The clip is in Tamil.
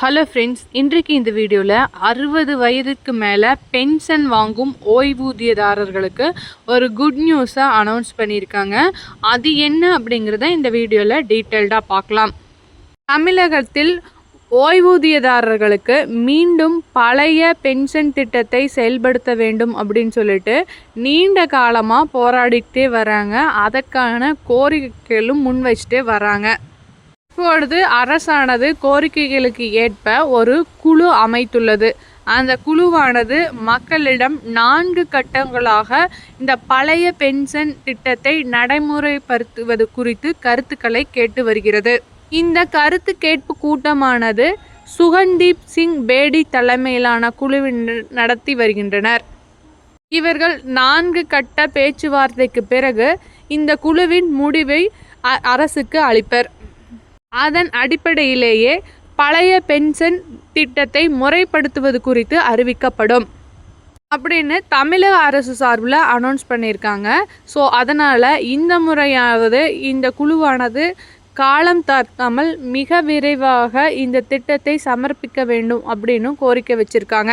ஹலோ ஃப்ரெண்ட்ஸ் இன்றைக்கு இந்த வீடியோவில் அறுபது வயதுக்கு மேலே பென்ஷன் வாங்கும் ஓய்வூதியதாரர்களுக்கு ஒரு குட் நியூஸை அனௌன்ஸ் பண்ணியிருக்காங்க. அது என்ன அப்படிங்கிறத இந்த வீடியோவில் டீட்டெயில்டாக பார்க்கலாம். தமிழகத்தில் ஓய்வூதியதாரர்களுக்கு மீண்டும் பழைய பென்ஷன் திட்டத்தை செயல்படுத்த வேண்டும் அப்படின்னு சொல்லிட்டு நீண்ட காலமாக போராடிக்கிட்டே வராங்க. அதற்கான கோரிக்கைகளும் முன் வச்சுட்டே வராங்க. இப்பொழுது அரசானது கோரிக்கைகளுக்கு ஏற்ப ஒரு குழு அமைத்துள்ளது. அந்த குழுவானது மக்களிடம் நான்கு கட்டங்களாக இந்த பழைய பென்ஷன் திட்டத்தை நடைமுறைப்படுத்துவது குறித்து கருத்துக்களை கேட்டு வருகிறது. இந்த கருத்து கேட்பு கூட்டமானது சுகந்தீப் சிங் பேடி தலைமையிலான குழுவினர் நடத்தி வருகின்றனர். இவர்கள் நான்கு கட்ட பேச்சுவார்த்தைக்கு பிறகு இந்த குழுவின் முடிவை அ- அரசுக்கு அளிப்பர். அதன் அடிப்படையிலேயே பழைய பென்ஷன் திட்டத்தை முறைப்படுத்துவது குறித்து அறிவிக்கப்படும். அப்படின்னு தமிழக அரசு சார்பில் அனௌன்ஸ் பண்ணியிருக்காங்க. ஸோ அதனால் இந்த முறையாவது இந்த குழுவானது காலம் தாழ்த்தாமல் மிக விரைவாக இந்த திட்டத்தை சமர்ப்பிக்க வேண்டும் அப்படின்னு கோரிக்கை வச்சுருக்காங்க.